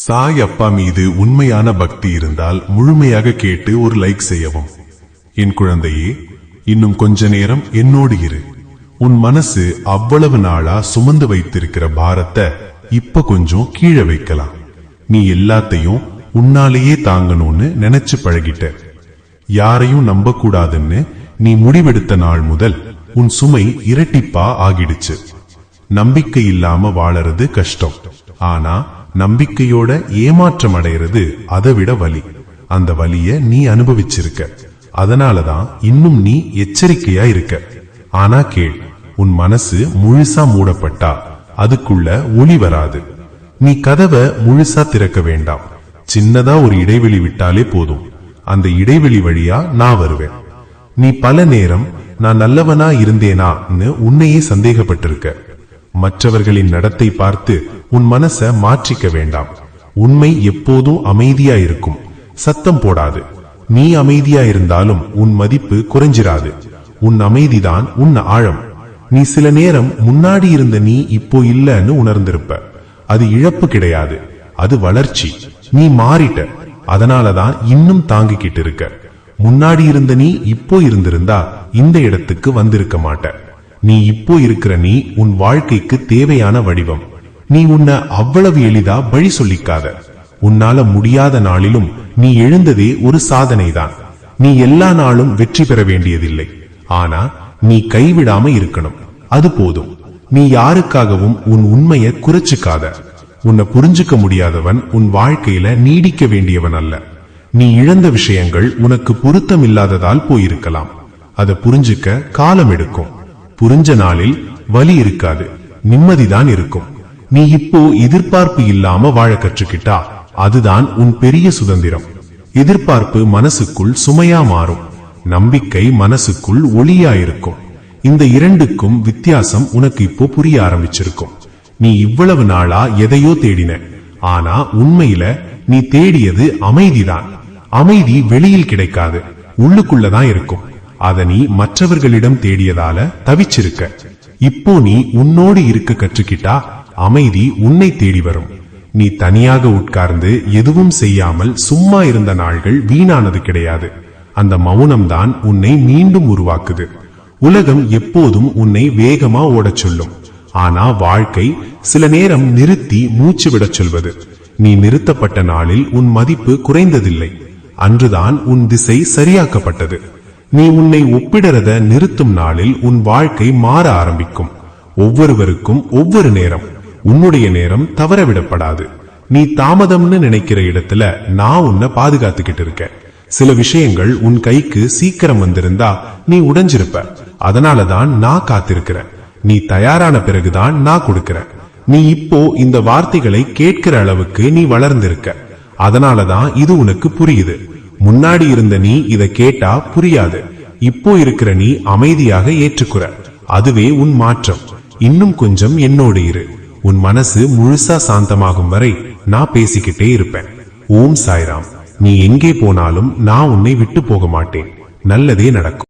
சாய் அப்பா மீது உண்மையான பக்தி இருந்தால் முழுமையாக கேட்டு ஒரு லைக் செய்யவும். என் குழந்தையே இன்னும் கொஞ்ச நேரம் என்னோடு இரு. உன் மனசு அவ்வளவு நாளா சுமந்து வைத்திருக்கிற பாரத்தை இப்ப கொஞ்சம் கீழே வைக்கலாம். நீ எல்லாத்தையும் உன்னாலேயே தாங்கணும்னு நினைச்சு பழகிட்ட. யாரையும் நம்பக்கூடாதுன்னு நீ முடிவெடுத்த நாள் முதல் உன் சுமை இரட்டிப்பா ஆகிடுச்சு. நம்பிக்கை இல்லாம வாழறது கஷ்டம். ஆனா நம்பிக்கையோட ஏமாற்றம் அடையிறது அதை விட வலி. அந்த வலிய நீ அனுபவிச்சிருக்க. அதனாலதான் இன்னும் நீ எச்சரிக்கையா இருக்க. ஆனா கேள் உன் மனசு முழுசா மூடப்பட்டா. அதுக்குள்ள ஒளி வராது. நீ கதவை முழுசா திறக்க வேண்டாம். சின்னதா ஒரு இடைவெளி விட்டாலே போதும். அந்த இடைவெளி வழியா நான் வருவேன். நீ பல நேரம் நான் நல்லவனா இருந்தேனான்னு உன்னையே சந்தேகப்பட்டிருக்க. மற்றவர்களின் நடத்தை பார்த்து உன் மனச மாற்றிக்க வேண்டாம். உண்மை எப்போதும் அமைதியா இருக்கும் சத்தம் போடாது. நீ அமைதியா இருந்தாலும் உன் மதிப்பு குறைஞ்சிராது. உன் அமைதிதான் உன் ஆழம். நீ சில நேரம் முன்னாடி இருந்த நீ இப்போ இல்லன்னு உணர்ந்திருப்ப. அது இழப்பு கிடையாது. அது வளர்ச்சி. நீ மாறிட்ட. அதனாலதான் இன்னும் தாங்கிக்கிட்டு இருக்க முன்னாடி இருந்த நீ இப்போ இருந்திருந்தா இந்த இடத்துக்கு வந்திருக்க மாட்ட. நீ இப்போ இருக்கிற நீ உன் வாழ்க்கைக்கு தேவையான வடிவம். நீ உன்னை அவ்வளவு எளிதா வழி சொல்லிக்காத. உன்னால முடியாத நாளிலும் நீ எழுந்ததே ஒரு சாதனைதான். நீ எல்லா நாளும் வெற்றி பெற வேண்டியதில்லை. ஆனா நீ கைவிடாம இருக்கணும். அது போதும். நீ யாருக்காகவும் உன் உண்மையை குறைச்சுக்காத. உன்னை புரிஞ்சுக்க முடியாதவன் உன் வாழ்க்கையில நீடிக்க வேண்டியவன் அல்ல. நீ இழந்த விஷயங்கள் உனக்கு பொருத்தம் இல்லாததால் போயிருக்கலாம். அதை புரிஞ்சுக்க காலம் எடுக்கும். புரிஞ்ச நாளில் வலி இருக்காது. நிம்மதிதான் இருக்கும். நீ இப்போ எதிர்பார்ப்பு இல்லாம வாழ கற்றுக்கிட்டா அதுதான் உன் பெரிய சுதந்திரம். எதிர்பார்ப்பு மனசுக்குள் சுமையா மாறும். நம்பிக்கை மனசுக்குள் ஒளியா இருக்கும். இந்த இரண்டுக்கும் வித்தியாசம் உனக்கு இப்போ புரிய ஆரம்பிச்சிருக்கும். நீ இவ்வளவு நாளா எதையோ தேடின. ஆனா உண்மையில நீ தேடியது அமைதிதான். அமைதி வெளியில் கிடைக்காது. உள்ளுக்குள்ளதான் இருக்கும். அத நீ மற்றவர்களிடம் தேடியதால தவிச்சிருக்க. இப்போ நீ உன்னோடு இருக்க கற்றுக்கிட்டா அமைதி உன்னை தேடி வரும். நீ தனியாக உட்கார்ந்து எதுவும் செய்யாமல் சும்மா இருந்த நாள்கள் வீணானது கிடையாது. அந்த மௌனம்தான் உன்னை மீண்டும் உருவாக்குது. உலகம் எப்போதும் உன்னை வேகமா ஓடச் சொல்லும். ஆனா வாழ்க்கை சில நேரம் நிறுத்தி மூச்சு விடச் சொல்வது. நீ நிறுத்தப்பட்ட நாளில் உன் மதிப்பு குறைந்ததில்லை. அன்றுதான் உன் திசை சரியாக்கப்பட்டது. நீ உன்னை ஒப்பிடறத நிறுத்தும் நாளில் உன் வாழ்க்கை மாற ஆரம்பிக்கும். ஒவ்வொருவருக்கும் ஒவ்வொரு நேரம். உன்னுடைய நேரம் தவறவிடப்படாது. நீ தாமதம்னு நினைக்கிற இடத்துல நான் உன்னை பாதுகாத்துக்கிட்டு இருக்கேன். சில விஷயங்கள் உன் கைக்கு சீக்கிரம் வந்திருந்தா நீ உடைஞ்சிருப்ப. அதனாலதான் நான் காத்திருக்கிறேன். நீ தயாரான பிறகுதான் நான் கொடுக்கிறேன். நீ இப்போ இந்த வார்த்தைகளை கேட்கிற அளவுக்கு நீ வளர்ந்திருக்க. அதனாலதான் இது உனக்கு புரியுது. முன்னாடி இருந்த நீ இத கேட்டா புரியாது. இப்போ இருக்கிற நீ அமைதியாக ஏற்றுக்குற. அதுவே உன் மாற்றம். இன்னும் கொஞ்சம் என்னோடு இரு. உன் மனசு முழுசா சாந்தமாகும் வரை நான் பேசிக்கிட்டே இருப்பேன். ஓம் சாய்ராம். நீ எங்கே போனாலும் நான் உன்னை விட்டு போக மாட்டேன். நல்லதே நடக்கும்.